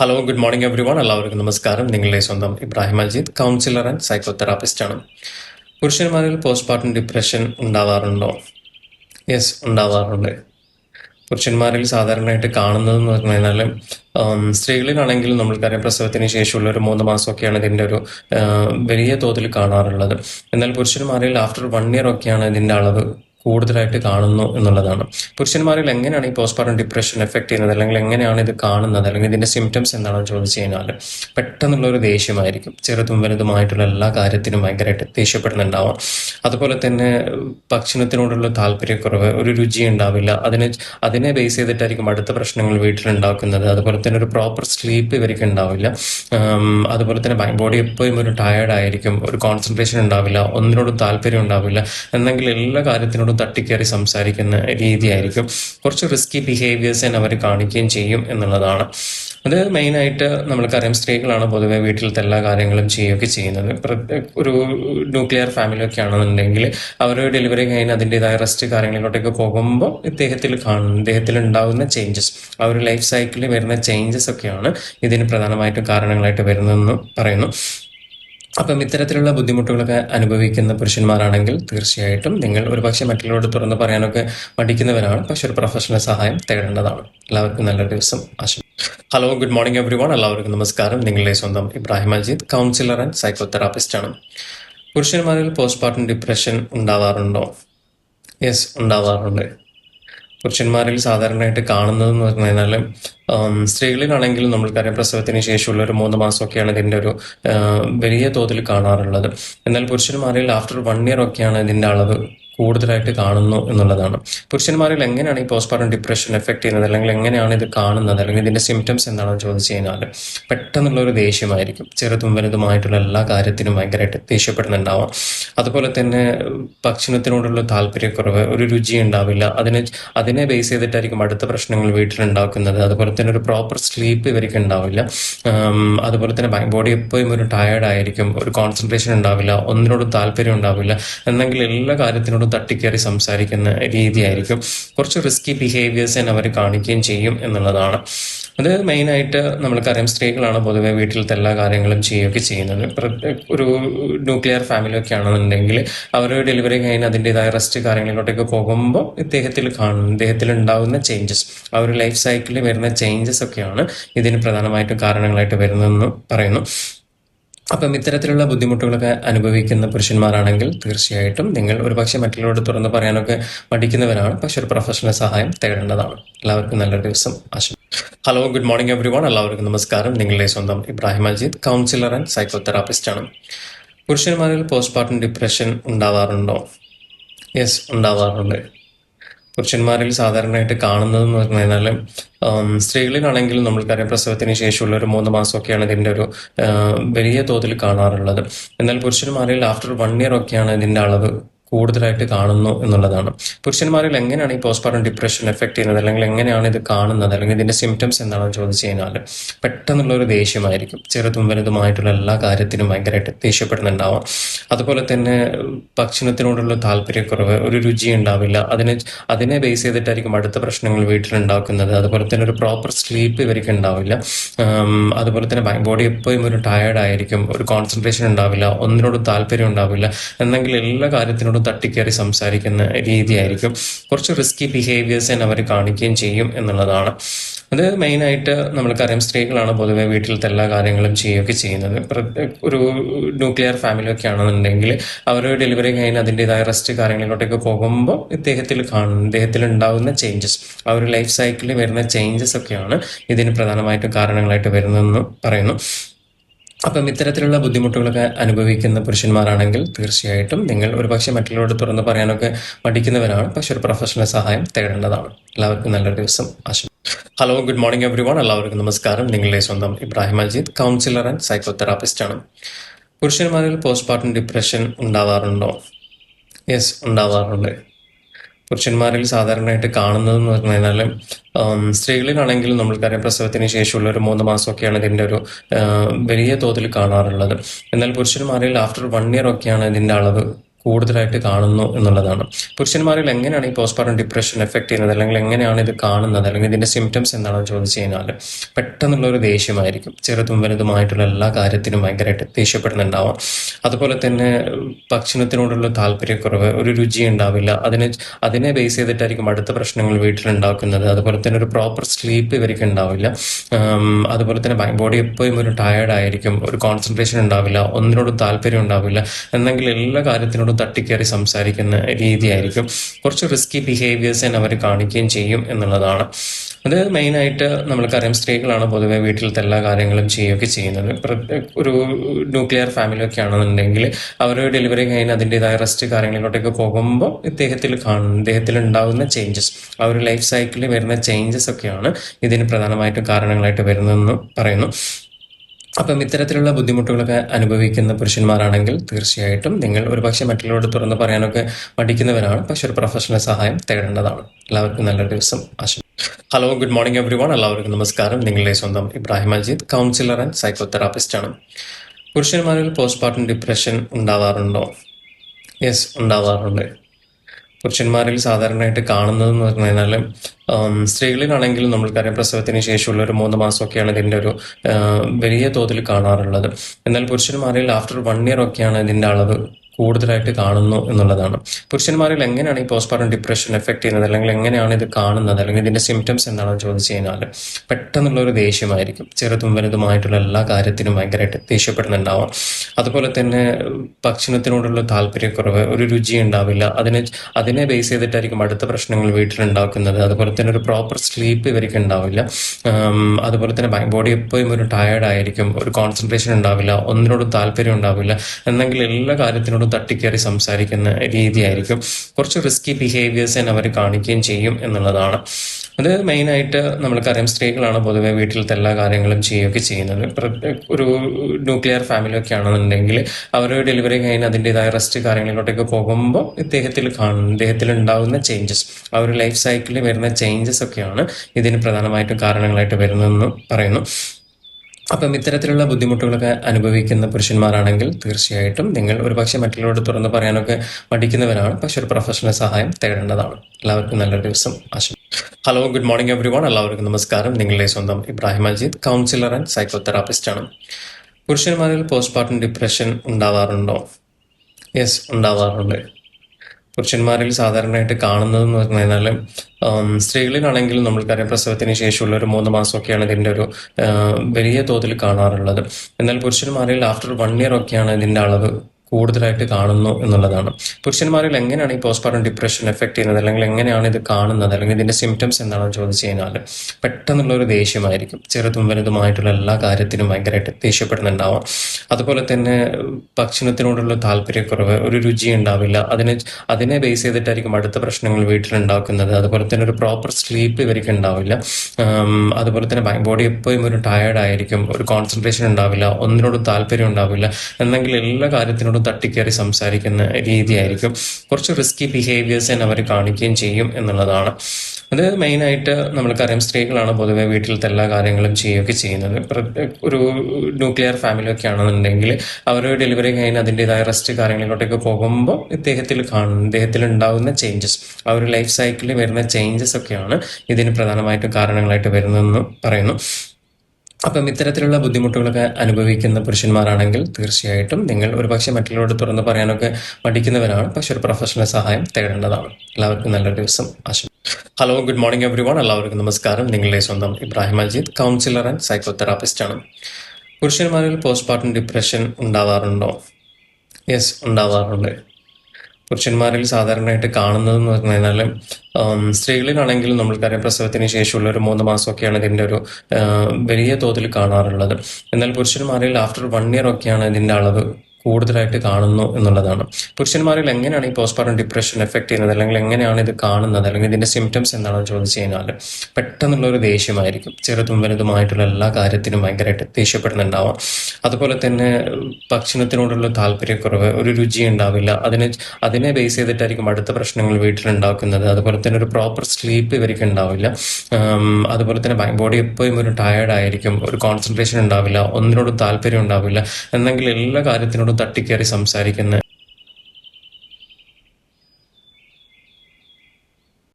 Hello good morning everyone എല്ലാവർക്കും നമസ്കാരം. നിങ്ങളുടെ സ്വന്തം Ibrahim Aljeed counsellor and psychotherapist ആണ്. പുരുഷന്മാരിൽ പോസ്റ്റ്മോർട്ടം ഡിപ്രഷൻ ഉണ്ടാവാറുണ്ടോ? യെസ് ഉണ്ടാവാറുണ്ട്. പുരുഷന്മാരിൽ സാധാരണയായിട്ട് കാണുന്നത് എന്ന് പറഞ്ഞു കഴിഞ്ഞാൽ സ്ത്രീകളിലാണെങ്കിലും നമ്മൾക്കറിയാം പ്രസവത്തിന് ശേഷമുള്ള ഒരു മൂന്ന് മാസമൊക്കെയാണ് ഇതിന്റെ ഒരു വലിയ തോതിൽ കാണാറുള്ളത്. എന്നാൽ പുരുഷന്മാരിൽ ആഫ്റ്റർ വൺ ഇയർ ഒക്കെയാണ് ഇതിന്റെ അളവ് കൂടുതലായിട്ട് കാണുന്നു എന്നുള്ളതാണ്. പുരുഷന്മാരിൽ എങ്ങനെയാണ് ഈ പോസ്റ്റ്മോർട്ടം ഡിപ്രഷൻ എഫക്ട് ചെയ്യുന്നത്? അല്ലെങ്കിൽ എങ്ങനെയാണ് ഇത് കാണുന്നത്? അല്ലെങ്കിൽ ഇതിന്റെ സിംറ്റംസ് എന്താണെന്ന് ചോദിച്ചു കഴിഞ്ഞാൽ പെട്ടെന്നുള്ള ഒരു ദേഷ്യമായിരിക്കും. ചെറുതും വലുതുമായിട്ടുള്ള എല്ലാ കാര്യത്തിനും ഭയങ്കരമായിട്ട് ദേഷ്യപ്പെടുന്നുണ്ടാവാം. അതുപോലെ തന്നെ ഭക്ഷണത്തിനോടുള്ള താല്പര്യക്കുറവ് ഒരു രുചി ഉണ്ടാവില്ല. അതിനെ അതിനെ ബേസ് ചെയ്തിട്ടായിരിക്കും അടുത്ത പ്രശ്നങ്ങൾ വീട്ടിലുണ്ടാക്കുന്നത്. അതുപോലെ തന്നെ ഒരു പ്രോപ്പർ സ്ലീപ്പ് ഇവർക്ക് ഉണ്ടാവില്ല. അതുപോലെ തന്നെ ബോഡി എപ്പോഴും ഒരു ടയേർഡ് ആയിരിക്കും. ഒരു കോൺസെൻട്രേഷൻ ഉണ്ടാവില്ല. ഒന്നിനോടും താല്പര്യം ഉണ്ടാവില്ല. എന്നെങ്കിൽ എല്ലാ കാര്യത്തിനോടും തട്ടിക്കയറി സംസാരിക്കുന്ന രീതിയായിരിക്കും. കുറച്ച് റിസ്കി ബിഹേവിയേഴ്സ് തന്നെ അവർ കാണിക്കുകയും ചെയ്യും എന്നുള്ളതാണ്. അത് മെയിനായിട്ട് നമ്മൾക്കറിയാം സ്ത്രീകളാണ് പൊതുവെ വീട്ടിലത്തെ എല്ലാ കാര്യങ്ങളും ചെയ്യുകയൊക്കെ ചെയ്യുന്നത്. ഒരു ന്യൂക്ലിയർ ഫാമിലി ഒക്കെ ആണെന്നുണ്ടെങ്കിൽ അവർ ഡെലിവറി കഴിഞ്ഞ് അതിന്റെതായ റെസ്റ്റ് കാര്യങ്ങളിലോട്ടൊക്കെ പോകുമ്പോൾ ഇദ്ദേഹത്തിൽ കാണും ഇദ്ദേഹത്തിൽ ഉണ്ടാകുന്ന ചേഞ്ചസ് ആ ഒരു ലൈഫ് സൈക്കിളിൽ വരുന്ന ചേഞ്ചസ് ഒക്കെയാണ് ഇതിന് പ്രധാനമായിട്ടും കാരണങ്ങളായിട്ട് വരുന്നതെന്ന് പറയുന്നു. അപ്പം ഇത്തരത്തിലുള്ള ബുദ്ധിമുട്ടുകളൊക്കെ അനുഭവിക്കുന്ന പുരുഷന്മാരാണെങ്കിൽ തീർച്ചയായിട്ടും നിങ്ങൾ ഒരുപക്ഷെ മറ്റുള്ളവരോട് തുറന്ന് പറയാനൊക്കെ മടിക്കുന്നവരാണ്. പക്ഷെ ഒരു പ്രൊഫഷണൽ സഹായം തേടേണ്ടതാണ്. എല്ലാവർക്കും നല്ല ദിവസം ആശം hello good morning everyone എല്ലാവർക്കും നമസ്കാരം. നിങ്ങളുടെ സ്വന്തം Ibrahim Ajeed counsellor and psychotherapist ആണ്. പുരുഷന്മാരിൽ പോസ്റ്റ്മോർട്ടം ഡിപ്രഷൻ ഉണ്ടാവാറുണ്ടോ? യെസ് ഉണ്ടാവാറുണ്ട്. പുരുഷന്മാരിൽ സാധാരണയായിട്ട് കാണുന്നത് എന്ന് പറഞ്ഞു കഴിഞ്ഞാൽ സ്ത്രീകളിലാണെങ്കിലും നമ്മൾക്കറിയാം പ്രസവത്തിന് ശേഷമുള്ള ഒരു മൂന്ന് മാസമൊക്കെയാണ് ഇതിന്റെ ഒരു വലിയ തോതിൽ കാണാറുള്ളത്. എന്നാൽ പുരുഷന്മാരിൽ ആഫ്റ്റർ വൺ ഇയർ ഒക്കെയാണ് ഇതിന്റെ അളവ് കൂടുതലായിട്ട് കാണുന്നു എന്നുള്ളതാണ്. പുരുഷന്മാരിൽ എങ്ങനെയാണ് ഈ പോസ്റ്റ്മോർട്ടം ഡിപ്രഷൻ എഫക്ട് ചെയ്യുന്നത്? അല്ലെങ്കിൽ എങ്ങനെയാണ് ഇത് കാണുന്നത്? അല്ലെങ്കിൽ ഇതിന്റെ സിംറ്റംസ് എന്താണെന്ന് ചോദിച്ചു കഴിഞ്ഞാൽ പെട്ടെന്നുള്ള ഒരു ദേഷ്യമായിരിക്കും. ചെറുതും വലുതുമായിട്ടുള്ള എല്ലാ കാര്യത്തിനും ഭയങ്കരമായിട്ട് ദേഷ്യപ്പെടുന്നുണ്ടാവാം. അതുപോലെ തന്നെ ഭക്ഷണത്തിനോടുള്ള താല്പര്യക്കുറവ് ഒരു രുചി ഉണ്ടാവില്ല. അതിനെ അതിനെ ബേസ് ചെയ്തിട്ടായിരിക്കും അടുത്ത പ്രശ്നങ്ങൾ വീട്ടിലുണ്ടാക്കുന്നത്. അതുപോലെ തന്നെ ഒരു പ്രോപ്പർ സ്ലീപ്പ് ഇവർക്ക് ഉണ്ടാവില്ല. അതുപോലെ തന്നെ ബോഡി എപ്പോഴും ഒരു ടയേർഡ് ആയിരിക്കും. ഒരു കോൺസെൻട്രേഷൻ ഉണ്ടാവില്ല. ഒന്നിനോടും താല്പര്യം ഉണ്ടാവില്ല. എന്നെങ്കിൽ എല്ലാ കാര്യത്തിനോടും തട്ടിക്കയറി സംസാരിക്കുന്ന രീതിയായിരിക്കും. കുറച്ച് റിസ്കി ബിഹേവിയേഴ്സ് തന്നെ അവർ കാണിക്കുകയും ചെയ്യും എന്നുള്ളതാണ്. അത് മെയിനായിട്ട് നമ്മൾക്കറിയാം സ്ത്രീകളാണ് പൊതുവേ വീട്ടിലത്തെ എല്ലാ കാര്യങ്ങളും ചെയ്യുകയൊക്കെ ചെയ്യുന്നത്. ഒരു ന്യൂക്ലിയർ ഫാമിലി ഒക്കെ ആണെന്നുണ്ടെങ്കിൽ അവർ ഡെലിവറി കഴിഞ്ഞ് അതിന്റെതായ റെസ്റ്റ് കാര്യങ്ങളിലോട്ടൊക്കെ പോകുമ്പോൾ ഇദ്ദേഹത്തിൽ കാണും ഇദ്ദേഹത്തിൽ ഉണ്ടാകുന്ന ചേഞ്ചസ് ആ ഒരു ലൈഫ് സൈക്കിളിൽ വരുന്ന ചേഞ്ചസ് ഒക്കെയാണ് ഇതിന് പ്രധാനമായിട്ടും കാരണങ്ങളായിട്ട് വരുന്നതെന്ന് പറയുന്നു. അപ്പം ഇത്തരത്തിലുള്ള ബുദ്ധിമുട്ടുകളൊക്കെ അനുഭവിക്കുന്ന പുരുഷന്മാരാണെങ്കിൽ തീർച്ചയായിട്ടും നിങ്ങൾ ഒരുപക്ഷെ മറ്റുള്ളവരോട് തുറന്ന് പറയാനൊക്കെ മടിക്കുന്നവരാണ്. പക്ഷെ ഒരു പ്രൊഫഷണൽ സഹായം തേടേണ്ടതാണ്. എല്ലാവർക്കും നല്ലൊരു ദിവസം ആശം hello good morning everyone എല്ലാവർക്കും നമസ്കാരം. നിങ്ങളുടെ സ്വന്തം Ibrahim Aljeed counsellor and psychotherapist ആണ്. പുരുഷന്മാരിൽ പോസ്റ്റ്മോർട്ടം ഡിപ്രഷൻ ഉണ്ടാവാറുണ്ടോ? യെസ് ഉണ്ടാവാറുണ്ട്. പുരുഷന്മാരിൽ സാധാരണയായിട്ട് കാണുന്നത് എന്ന് പറഞ്ഞു കഴിഞ്ഞാൽ സ്ത്രീകളിലാണെങ്കിലും നമ്മൾക്കറിയാം പ്രസവത്തിന് ശേഷമുള്ള ഒരു മൂന്ന് മാസമൊക്കെയാണ് ഇതിന്റെ ഒരു വലിയ തോതിൽ കാണാറുള്ളത്. എന്നാൽ പുരുഷന്മാരിൽ ആഫ്റ്റർ വൺ ഇയർ ഒക്കെയാണ് ഇതിന്റെ അളവ് കൂടുതലായിട്ട് കാണുന്നു എന്നുള്ളതാണ്. പുരുഷന്മാരിൽ എങ്ങനെയാണ് ഈ പോസ്റ്റ്മോർട്ടം ഡിപ്രഷൻ എഫക്ട് ചെയ്യുന്നത്? അല്ലെങ്കിൽ എങ്ങനെയാണ് ഇത് കാണുന്നത്? അല്ലെങ്കിൽ ഇതിന്റെ സിംറ്റംസ് എന്താണെന്ന് ചോദിച്ചു കഴിഞ്ഞാൽ പെട്ടെന്നുള്ള ഒരു ദേഷ്യമായിരിക്കും. ചെറുതും വലുതുമായിട്ടുള്ള എല്ലാ കാര്യത്തിനും ഭയങ്കരമായിട്ട് ദേഷ്യപ്പെടുന്നുണ്ടാവാം. അതുപോലെ തന്നെ ഭക്ഷണത്തിനോടുള്ള താല്പര്യക്കുറവ് ഒരു രുചി ഉണ്ടാവില്ല. അതിനെ അതിനെ ബേസ് ചെയ്തിട്ടായിരിക്കും അടുത്ത പ്രശ്നങ്ങൾ വീട്ടിലുണ്ടാക്കുന്നത്. അതുപോലെ തന്നെ ഒരു പ്രോപ്പർ സ്ലീപ്പ് ഇവർക്ക് ഉണ്ടാവില്ല. അതുപോലെ തന്നെ ബോഡി എപ്പോഴും ഒരു ടയേർഡ് ആയിരിക്കും. ഒരു കോൺസെൻട്രേഷൻ ഉണ്ടാവില്ല. ഒന്നിനോടും താല്പര്യം ഉണ്ടാവില്ല. എന്നെങ്കിൽ എല്ലാ കാര്യത്തിനോടും തട്ടിക്കയറി സംസാരിക്കുന്ന രീതിയായിരിക്കും. കുറച്ച് റിസ്കി ബിഹേവിയേഴ്സ് തന്നെ അവർ കാണിക്കുകയും ചെയ്യും എന്നുള്ളതാണ്. അത് മെയിനായിട്ട് നമ്മൾക്കറിയാം സ്ത്രീകളാണ് പൊതുവെ വീട്ടിലത്തെ എല്ലാ കാര്യങ്ങളും ചെയ്യുകയൊക്കെ ചെയ്യുന്നത്. ഒരു ന്യൂക്ലിയർ ഫാമിലി ഒക്കെ ആണെന്നുണ്ടെങ്കിൽ അവർ ഡെലിവറി കഴിഞ്ഞ് അതിന്റെതായ റെസ്റ്റ് കാര്യങ്ങളിലോട്ടൊക്കെ പോകുമ്പോൾ ഇദ്ദേഹത്തിൽ കാണുന്നു ഇദ്ദേഹത്തിൽ ഉണ്ടാകുന്ന ചേഞ്ചസ് ആ ഒരു ലൈഫ് സൈക്കിളിൽ വരുന്ന ചേഞ്ചസ് ഒക്കെയാണ് ഇതിന് പ്രധാനമായിട്ടും കാരണങ്ങളായിട്ട് വരുന്നതെന്ന് പറയുന്നു. അപ്പം ഇത്തരത്തിലുള്ള ബുദ്ധിമുട്ടുകളൊക്കെ അനുഭവിക്കുന്ന പുരുഷന്മാരാണെങ്കിൽ തീർച്ചയായിട്ടും നിങ്ങൾ ഒരുപക്ഷെ മറ്റുള്ളവരോട് തുറന്ന് പറയാനൊക്കെ മടിക്കുന്നവരാണ്. പക്ഷെ ഒരു പ്രൊഫഷണൽ സഹായം തേടേണ്ടതാണ്. എല്ലാവർക്കും നല്ലൊരു ദിവസം ആശം hello good morning everyone എല്ലാവർക്കും നമസ്കാരം. നിങ്ങളുടെ സ്വന്തം Ibrahim Aljeed counsellor and psychotherapist ആണ്. പുരുഷന്മാരിൽ പോസ്റ്റ്മോർട്ടം ഡിപ്രഷൻ ഉണ്ടാവാറുണ്ടോ? യെസ് ഉണ്ടാവാറുണ്ട്. പുരുഷന്മാരിൽ സാധാരണയായിട്ട് കാണുന്നത് എന്ന് പറഞ്ഞു കഴിഞ്ഞാൽ സ്ത്രീകളിലാണെങ്കിലും നമ്മൾക്കറിയാം പ്രസവത്തിന് ശേഷമുള്ള ഒരു മൂന്ന് മാസമൊക്കെയാണ് ഇതിന്റെ ഒരു വലിയ തോതിൽ കാണാറുള്ളത്. എന്നാൽ പുരുഷന്മാരിൽ ആഫ്റ്റർ വൺ ഇയർ ഒക്കെയാണ് ഇതിന്റെ അളവ്. കൂടുതലായിട്ട് കാണുന്നു എന്നുള്ളതാണ്. പുരുഷന്മാരിൽ എങ്ങനെയാണ് ഈ പോസ്റ്റ്മോർട്ടം ഡിപ്രഷൻ എഫക്ട് ചെയ്യുന്നത്? അല്ലെങ്കിൽ എങ്ങനെയാണ് ഇത് കാണുന്നത്? അല്ലെങ്കിൽ ഇതിന്റെ സിംറ്റംസ് എന്താണെന്ന് ചോദിച്ചു കഴിഞ്ഞാൽ പെട്ടെന്നുള്ള ഒരു ദേഷ്യമായിരിക്കും. ചെറുതും വലുതുമായിട്ടുള്ള എല്ലാ കാര്യത്തിനും ഭയങ്കരമായിട്ട് ദേഷ്യപ്പെടുന്നുണ്ടാവാം. അതുപോലെ തന്നെ ഭക്ഷണത്തിനോടുള്ള താല്പര്യക്കുറവ് ഒരു രുചി ഉണ്ടാവില്ല. അതിനെ അതിനെ ബേസ് ചെയ്തിട്ടായിരിക്കും അടുത്ത പ്രശ്നങ്ങൾ വീട്ടിലുണ്ടാക്കുന്നത്. അതുപോലെ തന്നെ ഒരു പ്രോപ്പർ സ്ലീപ്പ് ഇവർക്ക് ഉണ്ടാവില്ല. അതുപോലെ തന്നെ ബോഡി എപ്പോഴും ഒരു ടയേർഡ് ആയിരിക്കും. ഒരു കോൺസെൻട്രേഷൻ ഉണ്ടാവില്ല. ഒന്നിനോടും താല്പര്യം ഉണ്ടാവില്ല. എന്നെങ്കിൽ എല്ലാ കാര്യത്തിനോടും തട്ടിക്കയറി സംസാരിക്കുന്ന രീതിയായിരിക്കും. കുറച്ച് റിസ്കി ബിഹേവിയേഴ്സ് തന്നെ അവർ കാണിക്കുകയും ചെയ്യും എന്നുള്ളതാണ്. അത് മെയിനായിട്ട് നമ്മൾക്കറിയാം സ്ത്രീകളാണ് പൊതുവെ വീട്ടിലത്തെ എല്ലാ കാര്യങ്ങളും ചെയ്യുകയൊക്കെ ചെയ്യുന്നത്. ഒരു ന്യൂക്ലിയർ ഫാമിലി ഒക്കെ ആണെന്നുണ്ടെങ്കിൽ അവർ ഡെലിവറി കഴിഞ്ഞ് അതിന്റെതായ റെസ്റ്റ് കാര്യങ്ങളിലോട്ടൊക്കെ പോകുമ്പോൾ ഇദ്ദേഹത്തിൽ കാണും ഇദ്ദേഹത്തിൽ ഉണ്ടാകുന്ന ചേഞ്ചസ് ആ ഒരു ലൈഫ് സൈക്കിളിൽ വരുന്ന ചേഞ്ചസ് ഒക്കെയാണ് ഇതിന് പ്രധാനമായിട്ടും കാരണങ്ങളായിട്ട് വരുന്നതെന്ന് പറയുന്നു. അപ്പം ഇത്തരത്തിലുള്ള ബുദ്ധിമുട്ടുകളൊക്കെ അനുഭവിക്കുന്ന പുരുഷന്മാരാണെങ്കിൽ തീർച്ചയായിട്ടും നിങ്ങൾ ഒരുപക്ഷെ മറ്റുള്ളവരോട് തുറന്ന് പറയാനൊക്കെ മടിക്കുന്നവരാണ്. പക്ഷെ ഒരു പ്രൊഫഷണൽ സഹായം തേടേണ്ടതാണ്. എല്ലാവർക്കും നല്ല ദിവസം ആശം hello good morning everyone എല്ലാവർക്കും നമസ്കാരം. നിങ്ങളുടെ സ്വന്തം ഇബ്രാഹിം അജീദ് കൗൺസിലർ ആൻഡ് ആണ്. പുരുഷന്മാരിൽ പോസ്റ്റ്മോർട്ടം ഡിപ്രഷൻ ഉണ്ടാവാറുണ്ടോ? യെസ് ഉണ്ടാവാറുണ്ട്. പുരുഷന്മാരിൽ സാധാരണയായിട്ട് കാണുന്നതെന്ന് പറഞ്ഞു കഴിഞ്ഞാൽ സ്ത്രീകളിലാണെങ്കിലും നമ്മൾക്കറിയാം പ്രസവത്തിന് ശേഷമുള്ള ഒരു മൂന്ന് മാസമൊക്കെയാണ് ഇതിന്റെ ഒരു വലിയ തോതിൽ കാണാറുള്ളത്. എന്നാൽ പുരുഷന്മാരിൽ ആഫ്റ്റർ വൺ ഇയർ ഒക്കെയാണ് ഇതിന്റെ അളവ് കൂടുതലായിട്ട് കാണുന്നു എന്നുള്ളതാണ്. പുരുഷന്മാരിൽ എങ്ങനെയാണ് ഈ പോസ്റ്റ്മോർട്ടം ഡിപ്രഷൻ എഫക്ട് ചെയ്യുന്നത്? അല്ലെങ്കിൽ എങ്ങനെയാണ് ഇത് കാണുന്നത്? അല്ലെങ്കിൽ ഇതിന്റെ സിംറ്റംസ് എന്താണെന്ന് ചോദിച്ചു കഴിഞ്ഞാൽ പെട്ടെന്നുള്ള ഒരു ദേഷ്യമായിരിക്കും. ചെറുതും വലുതുമായിട്ടുള്ള എല്ലാ കാര്യത്തിനും ഭയങ്കരമായിട്ട് ദേഷ്യപ്പെടുന്നുണ്ടാവാം. അതുപോലെ തന്നെ ഭക്ഷണത്തിനോടുള്ള താല്പര്യക്കുറവ് ഒരു രുചി ഉണ്ടാവില്ല. അതിനെ അതിനെ ബേസ് ചെയ്തിട്ടായിരിക്കും അടുത്ത പ്രശ്നങ്ങൾ വീട്ടിലുണ്ടാക്കുന്നത്. അതുപോലെ തന്നെ ഒരു പ്രോപ്പർ സ്ലീപ്പ് ഇവർക്ക് ഉണ്ടാവില്ല. അതുപോലെ തന്നെ ബോഡി എപ്പോഴും ഒരു ടയേർഡ് ആയിരിക്കും. ഒരു കോൺസെൻട്രേഷൻ ഉണ്ടാവില്ല. ഒന്നിനോടും താല്പര്യം ഉണ്ടാവില്ല. എന്നെങ്കിൽ എല്ലാ കാര്യത്തിനോടും തട്ടിക്കയറി സംസാരിക്കുന്ന രീതിയായിരിക്കും. കുറച്ച് റിസ്കി ബിഹേവിയേഴ്സ് തന്നെ അവർ കാണിക്കുകയും ചെയ്യും എന്നുള്ളതാണ്. അത് മെയിനായിട്ട് നമ്മൾക്കറിയാം സ്ത്രീകളാണ് പൊതുവെ വീട്ടിലത്തെ എല്ലാ കാര്യങ്ങളും ചെയ്യുകയൊക്കെ ചെയ്യുന്നത്. ഒരു ന്യൂക്ലിയർ ഫാമിലി ഒക്കെ ആണെന്നുണ്ടെങ്കിൽ അവർ ഡെലിവറി കഴിഞ്ഞ് അതിന്റെതായ റെസ്റ്റ് കാര്യങ്ങളിലോട്ടൊക്കെ പോകുമ്പോൾ ഇദ്ദേഹത്തിൽ കാണും ഇദ്ദേഹത്തിൽ ഉണ്ടാകുന്ന ചേഞ്ചസ് ആ ഒരു ലൈഫ് സൈക്കിളിൽ വരുന്ന ചേഞ്ചസ് ഒക്കെയാണ് ഇതിന് പ്രധാനമായിട്ടും കാരണങ്ങളായിട്ട് വരുന്നതെന്ന് പറയുന്നു. അപ്പം ഇത്തരത്തിലുള്ള ബുദ്ധിമുട്ടുകളൊക്കെ അനുഭവിക്കുന്ന പുരുഷന്മാരാണെങ്കിൽ തീർച്ചയായിട്ടും നിങ്ങൾ ഒരുപക്ഷെ മറ്റുള്ളവരോട് തുറന്ന് പറയാനൊക്കെ മടിക്കുന്നവരാണ്. പക്ഷെ ഒരു പ്രൊഫഷണൽ സഹായം തേടേണ്ടതാണ്. എല്ലാവർക്കും നല്ലൊരു ദിവസം ആശം hello good morning everyone എല്ലാവർക്കും നമസ്കാരം. നിങ്ങളുടെ സ്വന്തം Ibrahim Ajeed counsellor and psycho തെറാപ്പിസ്റ്റാണ് പുരുഷന്മാരിൽ പോസ്റ്റ്മോർട്ടം ഡിപ്രഷൻ ഉണ്ടാവാറുണ്ടോ? യെസ് ഉണ്ടാവാറുണ്ട്. പുരുഷന്മാരിൽ സാധാരണയായിട്ട് കാണുന്നത് എന്ന് പറഞ്ഞു കഴിഞ്ഞാൽ സ്ത്രീകളിലാണെങ്കിലും നമ്മൾക്കറിയാം പ്രസവത്തിന് ശേഷമുള്ള ഒരു മൂന്ന് മാസമൊക്കെയാണ് ഇതിന്റെ ഒരു വലിയ തോതിൽ കാണാറുള്ളത്. എന്നാൽ പുരുഷന്മാരിൽ ആഫ്റ്റർ വൺ ഇയർ ഒക്കെയാണ് ഇതിന്റെ അളവ്. കൂടുതലായിട്ട് കാണുന്നു എന്നുള്ളതാണ്. പുരുഷന്മാരിൽ എങ്ങനെയാണ് ഈ പോസ്റ്റ്മോർട്ടം ഡിപ്രഷൻ എഫക്ട് ചെയ്യുന്നത്? അല്ലെങ്കിൽ എങ്ങനെയാണ് ഇത് കാണുന്നത്? അല്ലെങ്കിൽ ഇതിന്റെ സിംറ്റംസ് എന്താണെന്ന് ചോദിച്ചു കഴിഞ്ഞാൽ പെട്ടെന്നുള്ള ഒരു ദേഷ്യമായിരിക്കും. ചെറുതും വലുതുമായിട്ടുള്ള എല്ലാ കാര്യത്തിനും ഭയങ്കരമായിട്ട് ദേഷ്യപ്പെടുന്നുണ്ടാവാം. അതുപോലെ തന്നെ ഭക്ഷണത്തിനോടുള്ള താല്പര്യക്കുറവ് ഒരു രുചി ഉണ്ടാവില്ല. അതിനെ അതിനെ ബേസ് ചെയ്തിട്ടായിരിക്കും അടുത്ത പ്രശ്നങ്ങൾ വീട്ടിലുണ്ടാക്കുന്നത്. അതുപോലെ തന്നെ ഒരു പ്രോപ്പർ സ്ലീപ്പ് ഇവർക്ക് ഉണ്ടാവില്ല. അതുപോലെ തന്നെ ബോഡി എപ്പോഴും ഒരു ടയേർഡ് ആയിരിക്കും. ഒരു കോൺസെൻട്രേഷൻ ഉണ്ടാവില്ല. ഒന്നിനോടും താല്പര്യം ഉണ്ടാവില്ല. എന്നെങ്കിൽ എല്ലാ കാര്യത്തിനോടും തട്ടിക്കയറി സംസാരിക്കുന്ന രീതിയായിരിക്കും. കുറച്ച് റിസ്കി ബിഹേവിയേഴ്സ് തന്നെ അവർ കാണിക്കുകയും ചെയ്യും എന്നുള്ളതാണ്. അത് മെയിനായിട്ട് നമ്മൾക്കറിയാം സ്ത്രീകളാണ് പൊതുവെ വീട്ടിലത്തെ എല്ലാ കാര്യങ്ങളും ചെയ്യുകയൊക്കെ ചെയ്യുന്നത്. ഒരു ന്യൂക്ലിയർ ഫാമിലി ഒക്കെ ആണെന്നുണ്ടെങ്കിൽ അവർ ഡെലിവറി കഴിഞ്ഞ് അതിന്റെതായ റെസ്റ്റ് കാര്യങ്ങളിലോട്ടൊക്കെ പോകുമ്പോൾ ഇദ്ദേഹത്തിൽ കാണുന്നു ഇദ്ദേഹത്തിൽ ഉണ്ടാകുന്ന ചേഞ്ചസ് ആ ഒരു ലൈഫ് സൈക്കിളിൽ വരുന്ന ചേഞ്ചസ് ഒക്കെയാണ് ഇതിന് പ്രധാനമായിട്ടും കാരണങ്ങളായിട്ട് വരുന്നതെന്ന് പറയുന്നു. അപ്പം ഇത്തരത്തിലുള്ള ബുദ്ധിമുട്ടുകളൊക്കെ അനുഭവിക്കുന്ന പുരുഷന്മാരാണെങ്കിൽ തീർച്ചയായിട്ടും നിങ്ങൾ ഒരുപക്ഷെ മറ്റുള്ളവരോട് തുറന്ന് പറയാനൊക്കെ മടിക്കുന്നവരാണ്. പക്ഷെ ഒരു പ്രൊഫഷണൽ സഹായം തേടേണ്ടതാണ്. എല്ലാവർക്കും നല്ലൊരു ദിവസം ആശം hello good morning everyone എല്ലാവർക്കും നമസ്കാരം. നിങ്ങളുടെ സ്വന്തം Ibrahim Ajeed counsellor and psychotherapist ആണ്. പുരുഷന്മാരിൽ പോസ്റ്റ്മോർട്ടം ഡിപ്രഷൻ ഉണ്ടാവാറുണ്ടോ? യെസ് ഉണ്ടാവാറുണ്ട്. പുരുഷന്മാരിൽ സാധാരണയായിട്ട് കാണുന്നത് എന്ന് പറഞ്ഞു കഴിഞ്ഞാൽ സ്ത്രീകളിലാണെങ്കിലും നമ്മൾക്കറിയാം പ്രസവത്തിന് ശേഷമുള്ള ഒരു മൂന്ന് മാസമൊക്കെയാണ് ഇതിന്റെ ഒരു വലിയ തോതിൽ കാണാറുള്ളത്. എന്നാൽ പുരുഷന്മാരിൽ ആഫ്റ്റർ വൺ ഇയർ ഒക്കെയാണ് ഇതിന്റെ അളവ്. കൂടുതലായിട്ട് കാണുന്നു എന്നുള്ളതാണ്. പുരുഷന്മാരിൽ എങ്ങനെയാണ് ഈ പോസ്റ്റ്മോർട്ടം ഡിപ്രഷൻ എഫക്ട് ചെയ്യുന്നത്? അല്ലെങ്കിൽ എങ്ങനെയാണ് ഇത് കാണുന്നത്? അല്ലെങ്കിൽ ഇതിന്റെ സിംറ്റംസ് എന്താണെന്ന് ചോദിച്ചു കഴിഞ്ഞാൽ പെട്ടെന്നുള്ള ഒരു ദേഷ്യമായിരിക്കും. ചെറുതും വലുതുമായിട്ടുള്ള എല്ലാ കാര്യത്തിനും ഭയങ്കരമായിട്ട് ദേഷ്യപ്പെടുന്നുണ്ടാവാം. അതുപോലെ തന്നെ ഭക്ഷണത്തിനോടുള്ള താല്പര്യക്കുറവ് ഒരു രുചി ഉണ്ടാവില്ല. അതിനെ അതിനെ ബേസ് ചെയ്തിട്ടായിരിക്കും അടുത്ത പ്രശ്നങ്ങൾ വീട്ടിലുണ്ടാക്കുന്നത്. അതുപോലെ തന്നെ ഒരു പ്രോപ്പർ സ്ലീപ്പ് ഇവർക്ക് ഉണ്ടാവില്ല. അതുപോലെ തന്നെ ബോഡി എപ്പോഴും ഒരു ടയേർഡ് ആയിരിക്കും. ഒരു കോൺസെൻട്രേഷൻ ഉണ്ടാവില്ല. ഒന്നിനോടും താല്പര്യം ഉണ്ടാവില്ല. എന്നെങ്കിൽ എല്ലാ കാര്യത്തിനോടും തട്ടിക്കയറി സംസാരിക്കുന്ന